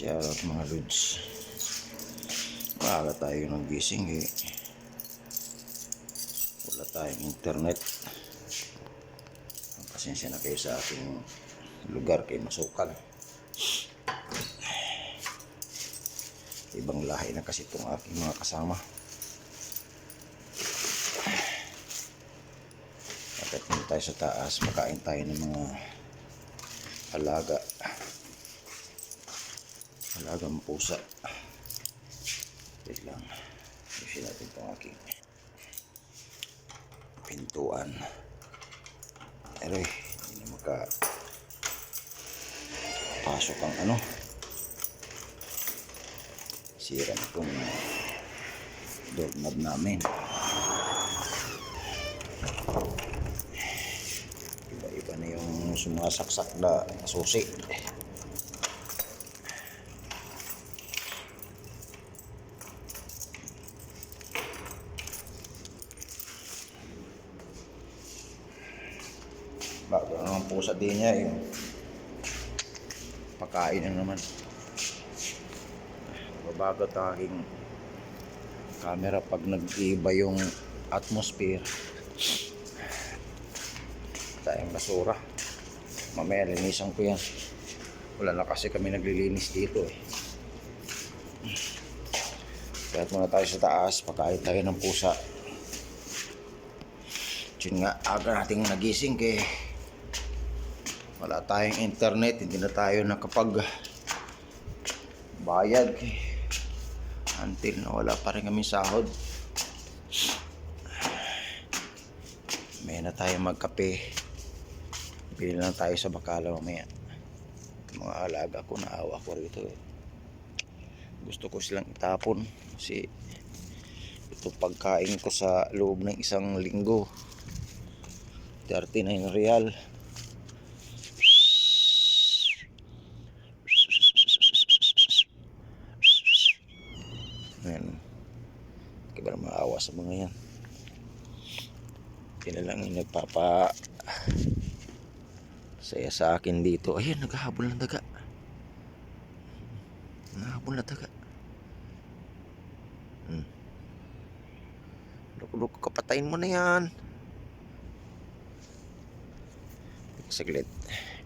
Shoutout mga Lods. Maaga tayo ng gising eh. Wala tayong internet. Pasensya na kayo sa ating lugar kay Masukal. Ibang lahi na kasi itong aking mga kasama. Bakit tayo sa taas, makain tayo ng mga alaga. Alagang pusa. Wait lang. Ayusin natin itong aking pintuan. Pero eh, hindi na maka pasok ang ano. Sira itong doorknob namin. Iba-iba na yung sumasaksak na susi. Bago na naman po sa din niya yung pagkain na naman. Aking camera pag nag-iba yung atmosphere. Tayong basura. Mamaya linisan ko yan. Wala na kasi kami naglilinis dito eh. Kaya muna tayo sa taas, pagkain tayo ng pusa. Yun nga, aga nating nagising kay wala tayong internet, hindi na tayo nakapag bayad kay until na wala pa rin kami sahod. May na tayo magkape. Bili na tayo sa bakala mamaya. Mga alaga ko, naawa ko rito. eh. Gusto ko silang itapon kasi ito pagkain ko sa loob ng isang linggo. 39 real. Ayan. Hindi ba na maawa sa mga yan. Na lang yung nagpapa saya sa akin dito. Ayun, naghahabol ng daga. Naghahabol na daga. Hmm. Loko-loko, kapatayin mo na yan. Saglit.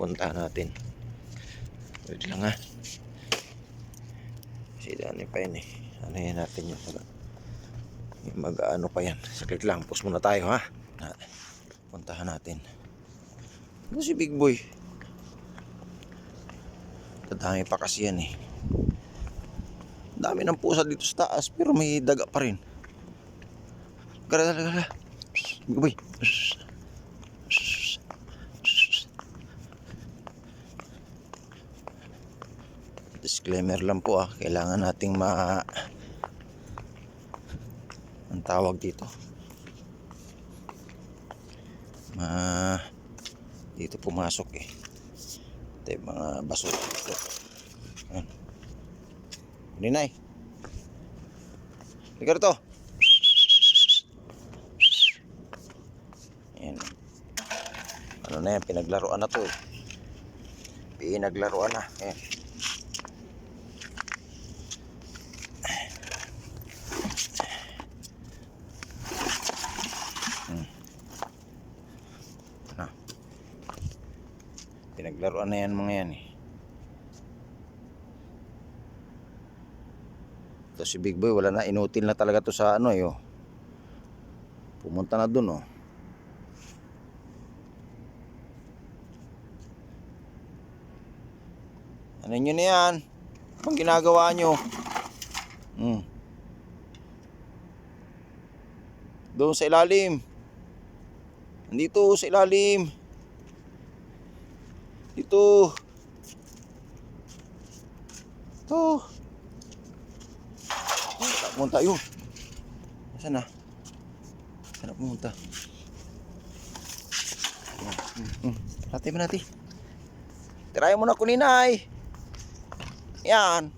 Punta natin. Wait lang ha. Kasi dami pa yun eh. Ano yan natin yung mag, ano pa yan. Saglit lang. Pause muna tayo ha. Puntahan natin. Ano si Big Boy? Dadami pa kasi yan eh. Dami ng pusa dito sa taas pero may daga pa rin. Gara, gara, gara. Big Boy. Disclaimer lang po ah, kailangan nating ma tawag dito. Ma dito pumasok eh. Ito yung mga basura dito. Ayan. Ninay. Liga rito. Ayan. Ano na yan, pinaglaruan na to eh. Pinaglaruan na. Ayan. Na. Pinaglaruan na yan mga yan eh. Ito si Big Boy, wala na, inutil na talaga to sa ano eh oh. Pumunta na dun oh. Ano nyo na yan? Anong ginagawa nyo? Hmm. Doon sa ilalim. Nandito sa ilalim. Ito. Saan pumunta yun? Saan na? Saan na pumunta? Hati mo natin. Tirayan mo na kuninay. Yan.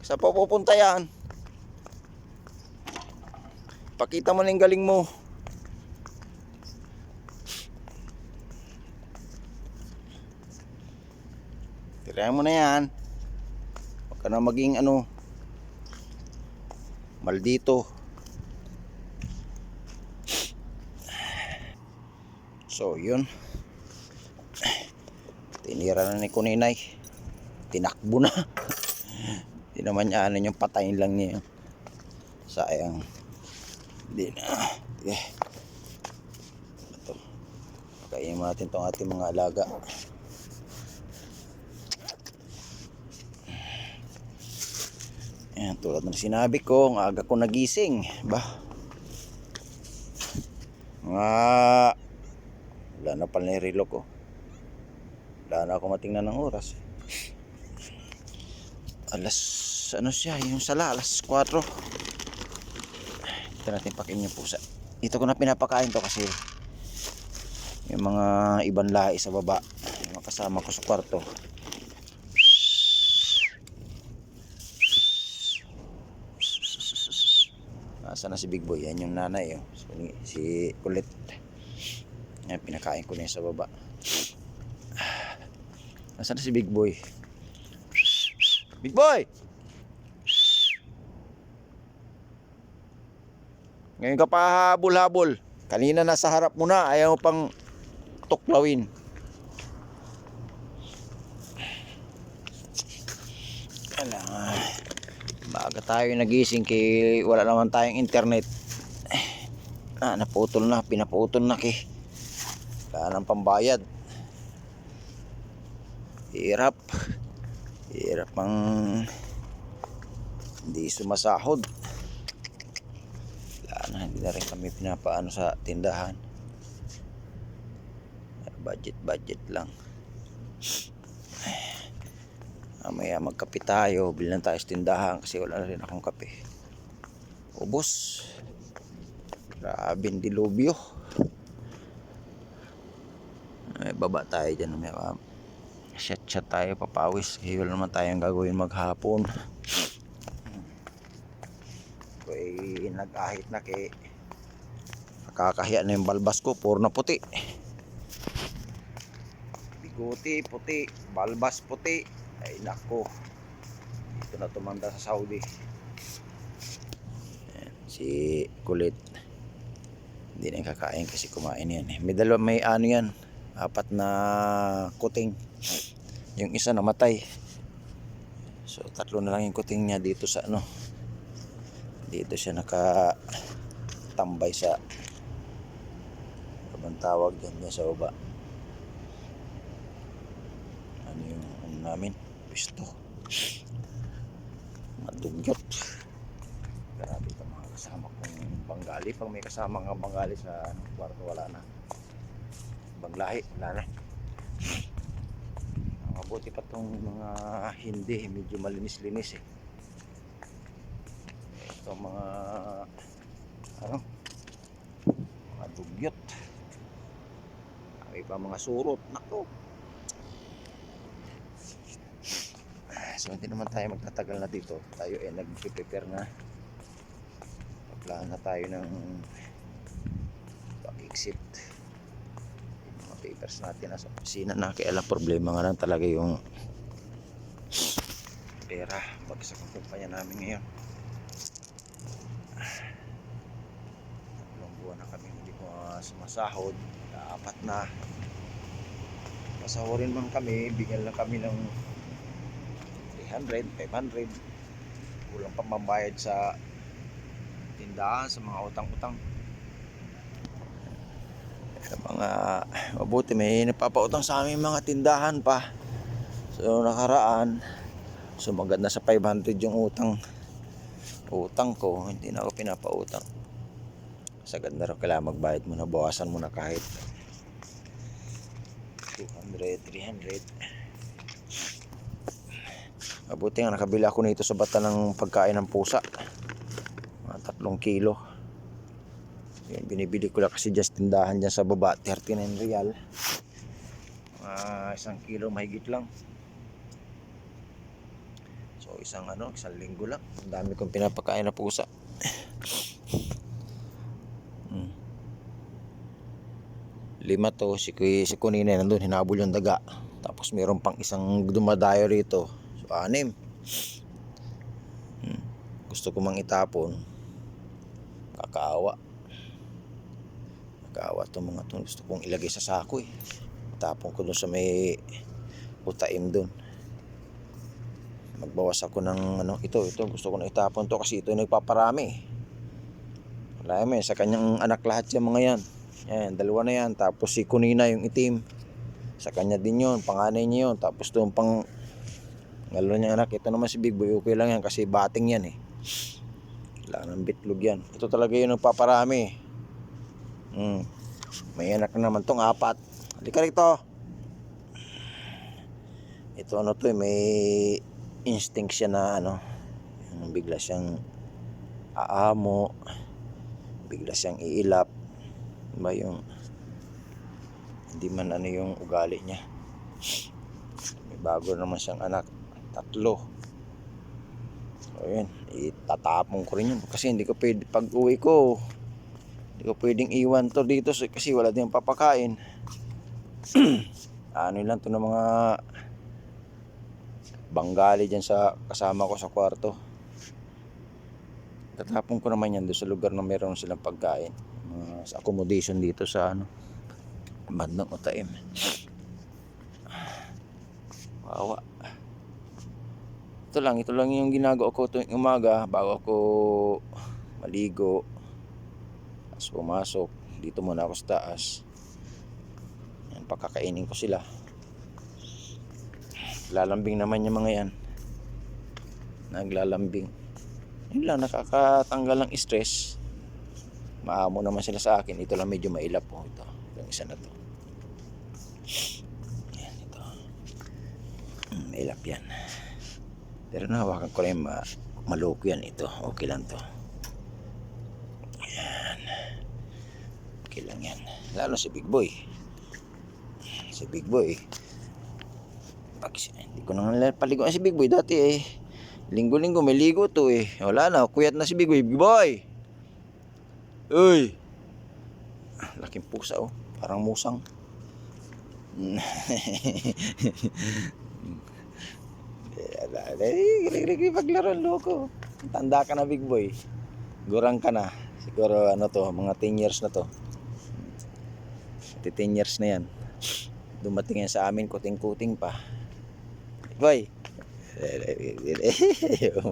Saan pa pupunta yan? Pakita mo na yung galing mo. Try mo na yan. Huwag ka na maging ano, maldito. So, yun. Tinira na ni Kuninay. Tinakbo na. Hindi naman niya ano yung patayin lang niya. Sayang. Hindi na. Eh. Ito. Kainin natin tong ating mga alaga. Ayan, tulad ng sinabi ko, ang aga ko nagising. Ba? Mga... Wala na pala yung relo ko. Wala na ako matingnan ng oras. Alas... Ano siya? Yung sala, alas 4. Ito natin pakin yung pusa. Ito ko na pinapakain to kasi yung mga ibang lahi sa baba. Yung mga kasama ko sa kwarto. Nasa na si Big Boy? Yan yung nanay. Oh. Si, si Kulit. Yan, pinakain ko na sa baba. Nasa na si Big Boy? Big Boy! Ngayon ka pa habol-habol. Kanina nasa harap mo na, ayaw pang tuklawin. Kailangan. Baga tayo nagising kay wala naman tayong internet. Ah, naputol na, pinaputol na kay. Wala nang pambayad. Hirap. Hirap ang hindi sumasahod. Wala na, hindi na rin kami pinapaano sa tindahan. Budget, budget lang. Mamaya magkape tayo, bilan tayo sa tindahan kasi wala na rin akong kape. Ubus. Grabe ang dilubyo. Ay, baba tayo dyan. May shot shot tayo papawis. Kasi wala naman tayong gagawin maghapon. Ay nag-ahit na kay nakakahiya na yung balbas ko. Puro na puti. Biguti, puti. Balbas, puti. Ay nako. Dito na tumanda sa Saudi. Ayan, si Kulit. Hindi na kakain kasi kumain yan eh. May dalawa, may ano yan. Apat na kuting. Yung isa namatay. So tatlo na lang yung kuting niya dito sa ano. Dito siya naka tambay sa Abang tawag dyan sa baba. Ano yung ano namin? Pisto. Madugyot. Grabe ito mga kasama kong Bengali. Pag may kasama nga Bengali sa ano, kwarto, wala na. Banglahi, wala na. Mabuti pa tong mga hindi, medyo malinis-linis eh. Ito mga ano mga dugyot. May pa mga surot. Nako. So hindi naman tayo magtatagal na dito. Tayo ay nag-prepare na. Paglaan na tayo ng pag-exit. Yung mga papers natin nasa opisina na. Kaya problema nga lang talaga yung pera. Bagsak ang kumpanya namin ngayon. Tatlong buwan na kami hindi ko uh, sumasahod. Apat na. Pasahurin man kami, bigyan lang kami ng 300, 500. Kulang pang mambayad sa tindahan, sa mga utang-utang. Sa mga mabuti may napapautang sa amin mga tindahan pa. So nakaraan, sumagad na sa 500 yung utang. Utang ko, hindi na ako pinapautang. Sagad na rin kailangan magbayad mo na, bawasan mo na kahit 200, 300. Mabuti nga nakabili ako nito sa bata ng pagkain ng pusa. Mga tatlong kilo. Yan, binibili ko lang kasi just tindahan dyan sa baba. 39 real. Mga isang kilo mahigit lang. So isang ano, isang linggo lang. Ang dami kong pinapakain na pusa. Hmm. Lima to, si, si Kunina nandun, hinabol yung daga. Tapos meron pang isang dumadayo rito. Anim. Hmm. Gusto ko mang itapon. Kakaawa. Kakaawa itong mga to. Gusto kong ilagay sa sako eh. Tapon ko dun sa may utaim dun. Magbawas ako ng ano, ito, ito. Gusto ko na itapon to kasi ito yung nagpaparami. Wala mo sa kanyang anak lahat yung mga yan. Yan, dalawa na yan. Tapos si Kunina yung itim. Sa kanya din yun, panganay niya yun. Tapos doon pang ngalo niya anak. Ito naman si Big Boy, okay lang yan kasi bating yan eh. Wala nang bitlog yan. Ito talaga yun ang paparami. Hmm. May anak na naman tong apat. Halika rito. Ito ano to eh, may instinct siya na ano. Yung bigla siyang aamo. Bigla siyang iilap. Ba yung hindi man ano yung ugali niya. May bago naman siyang anak. Tatlo. So yun, itatapon ko rin yun. Kasi hindi ko pwede, pag uwi ko, hindi ko pwedeng iwan to dito kasi wala din papakain. ano lang to ng mga banggali dyan sa kasama ko sa kwarto. Tatapon ko naman yan doon sa lugar na meron silang pagkain. Mga sa accommodation dito sa ano, bandang Utaim. Wawa. Ito lang, ito lang yung ginagawa ko tuwing umaga bago ako maligo. Tapos pumasok. Dito muna ako sa taas. Yan, pakakainin ko sila. Lalambing naman yung mga yan. Naglalambing. Yun lang, nakakatanggal ng stress. Maamo naman sila sa akin. Ito lang medyo mailap po. Ito, yung isa na to. Yan, ito. Mm, Mailap yan. Pero nahawakan ko rin ma maloko yan ito. Okay lang to. Yan. Okay lang yan. Lalo si Big Boy. Si Big Boy. Pag, hindi ko na nga paliguan si Big Boy dati eh. Linggo-linggo may ligo to eh. Wala na, kuyat na si Big Boy. Big Boy! Uy! Laking pusa oh. Parang musang. Gilig-gilig paglaro loko. Tanda ka na Big Boy. Gurang ka na. Siguro ano to, mga 10 years na to. 10 years na yan. Dumating yan sa amin, kuting-kuting pa. Big Boy!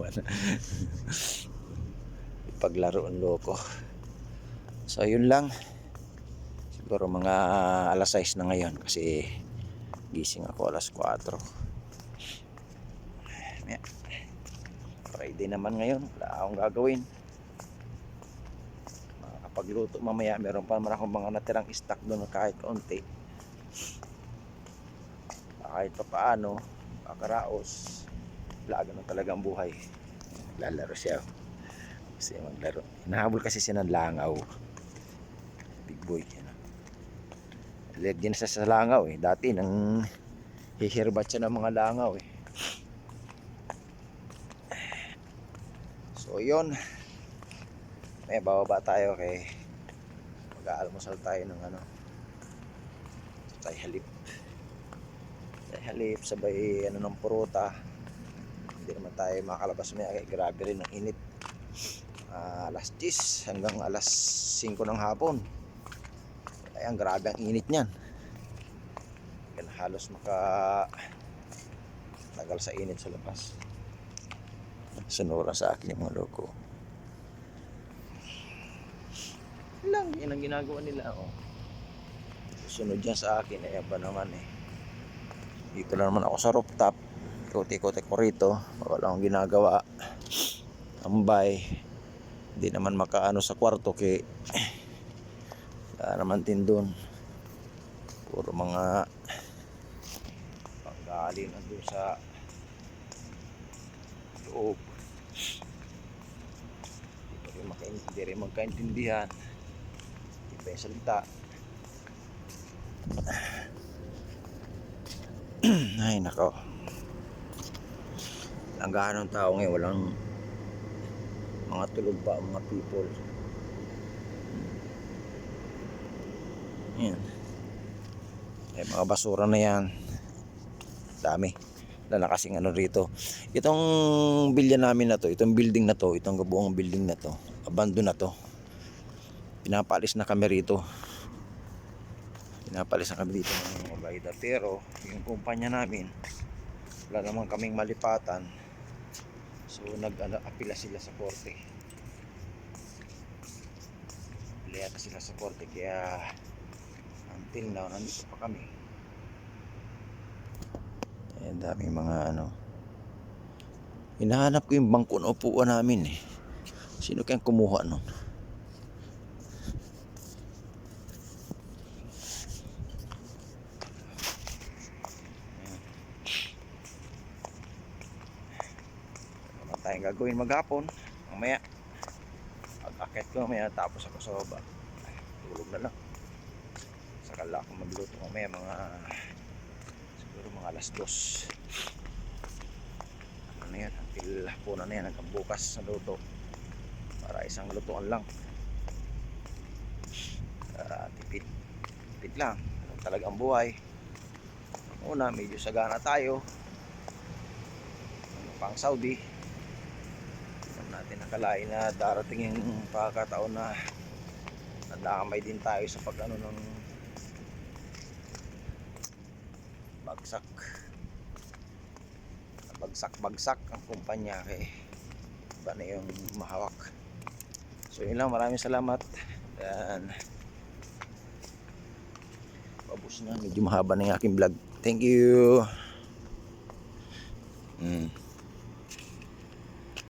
Paglaro ang loko. So yun lang. Siguro mga alas 6 na ngayon kasi gising ako alas 4. Yan. Friday naman ngayon. Wala akong gagawin. Makakapagluto mamaya. Meron pa naman akong mga natirang stock doon kahit kaunti. Kahit pa paano, kakaraos. Laga na talaga ang buhay. Lalaro siya. Kasi maglaro. Hinahabol kasi siya ng langaw. Big boy. Yan. Na siya sa langaw eh. Dati nang hihirbat siya ng mga langaw eh. So yun. May bababa tayo kay mag-aalmusal tayo ng ano. Tayo halip. Tayo halip sabay ano ng puruta. Hindi naman tayo makalabas may kay grabe rin ang init. Ah, alas 10 hanggang alas 5 ng hapon. Ayan, grabe ang init niyan. Yan, halos maka tagal sa init sa labas. Sunura sa akin yung mga loko. Lang, yan ang ginagawa nila. Oh. Sunod yan sa akin, ayan ba naman eh. Dito lang naman ako sa rooftop. Ikuti-ikuti ko rito. Wala akong ginagawa. Ambay. Hindi naman makaano sa kwarto kay wala naman din doon. Puro mga panggali na doon sa loob. Hindi pa rin makaintindi, hindi rin magkaintindihan. Pa yung salita. Ay, nako. Ang ng tao ngayon, walang mga tulog pa mga people. Yan. Eh, mga basura na yan. Dami. Na kasing ano rito. Itong bilya namin na to, itong building na to, itong buong building na to, abandon na to. Pinapalis na kami rito. Pinapalis na kami dito ng mga bayda. Pero, yung kumpanya namin, wala naman kaming malipatan. So, nag-apila sila sa korte. Apila sila sa korte. Kaya, until now, nandito pa kami. Eh, daming mga ano. Hinahanap ko yung bangko na upuan namin eh. Sino kayang kumuha nun? Wala tayong gagawin maghapon. Mamaya. Pag-akit ko mamaya tapos ako sa baba. Tulog na lang. Sakala ako magluto mamaya mga siguro mga alas dos. Ano na yan? Until hapunan na yan hanggang bukas sa luto. Isang lutuan lang. Para tipid. Tipid lang. Ano talagang buhay. Una, medyo sagana tayo. Ano pang Saudi. Hindi natin nakalain na darating yung pagkataon na nadamay din tayo sa pag ano ng bagsak bagsak-bagsak ang kumpanya kay iba na yung mahawak so yun lang. Maraming salamat. And pabos na. Medyo mahaba na yung aking vlog. Thank you. Mm.